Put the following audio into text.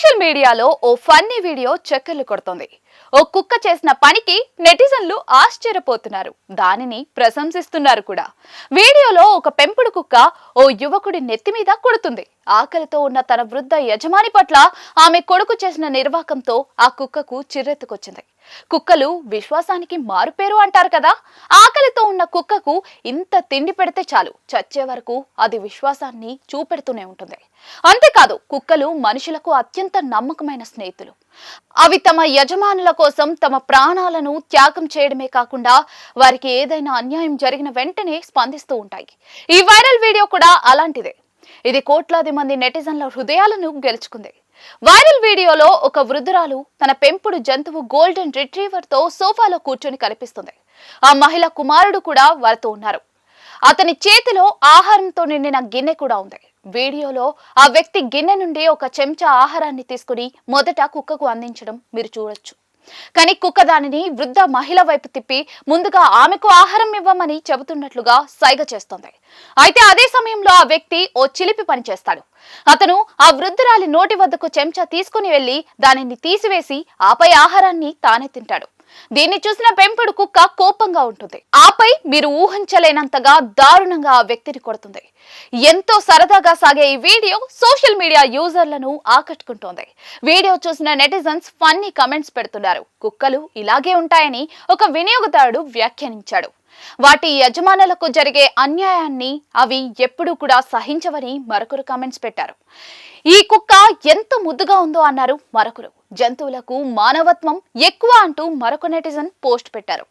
Social మీడియాలో ఓ funny video చక్కర్లు కొడుతోంది. ఓ కుక్క చేసిన పనికి నెటిజన్లు ఆశ్చర్యపోతున్నారు. దానిని ప్రశంసిస్తున్నారు కూడా. వీడియోలో ఒక పెంపుడు కుక్క ఓ యువకుడి నెత్తి మీద కొడుతుంది. ఆకలితో ఉన్న తన వృద్ధ యజమాని పట్ల ఆమె కొడుకు చేసిన నిర్వాకంతో ఆ కుక్కకు చిర్రెత్తుకొచ్చింది. కుక్కలు విశ్వాసానికి మారుపేరు అంటారు కదా. ఆకలితో ఉన్న కుక్కకు ఇంత తిండి పెడితే చాలు. చచ్చే వరకు అది విశ్వాసాన్ని చూపెడుతూనే ఉంటుంది. అంతేకాదు కుక్కలు మనుషులకు అత్యంత నమ్మకమైన స్నేహితులు. అవి తమ యజమానుల కోసం తమ ప్రాణాలను త్యాగం చేయడమే కాకుండా వారికి ఏదైనా అన్యాయం జరిగిన వెంటనే స్పందిస్తూ ఉంటాయి. ఈ వైరల్ వీడియో కూడా అలాంటిదే. ఇది కోట్లాది మంది నెటిజన్ల హృదయాలను గెలుచుకుంది. వైరల్ వీడియోలో ఒక వృద్ధురాలు తన పెంపుడు జంతువు గోల్డెన్ రిట్రీవర్తో సోఫాలో కూర్చొని కనిపిస్తుంది. ఆ మహిళ కుమారుడు కూడా వారితో ఉన్నారు. అతని చేతిలో ఆహారంతో నిండిన గిన్నె కూడా ఉంది. వీడియోలో ఆ వ్యక్తి గిన్నె నుండి ఒక చెంచా ఆహారాన్ని తీసుకుని మొదట కుక్కకు అందించడం మీరు చూడొచ్చు. కానీ కుక్క దానిని వృద్ధ మహిళ వైపు తిప్పి ముందుగా ఆమెకు ఆహారం ఇవ్వమని చెబుతున్నట్లుగా సైగ చేస్తోంది. అయితే అదే సమయంలో ఆ వ్యక్తి ఓ చిలిపి పని చేస్తాడు. అతను ఆ వృద్ధురాలి నోటి వద్దకు చెంచా తీసుకుని వెళ్ళి దానిని తీసివేసి ఆపై ఆహారాన్ని తానే తింటాడు. దీన్ని చూసిన పెంపుడు కుక్క కోపంగా ఉంటుంది. ఆపై మీరు ఊహించలేనంతగా దారుణంగా ఆ వ్యక్తిని కొడుతుంది. ఎంతో సరదాగా సాగే ఈ వీడియో సోషల్ మీడియా యూజర్లను ఆకట్టుకుంటోంది. వీడియో చూసిన నెటిజన్స్ ఫన్నీ కమెంట్స్ పెడుతున్నారు. కుక్కలు ఇలాగే ఉంటాయని ఒక వినియోగదారుడు వ్యాఖ్యానించాడు. వాటి యజమానులకు జరిగే అన్యాయాన్ని అవి ఎప్పుడూ కూడా సహించవని మరొకరు కామెంట్స్ పెట్టారు. ఈ కుక్క ఎంత ముద్దుగా ఉందో అన్నారు మరొకరు. జంతువులకు మానవత్వం ఎక్కువ అంటూ మరొక నెటిజన్ పోస్ట్ పెట్టారు.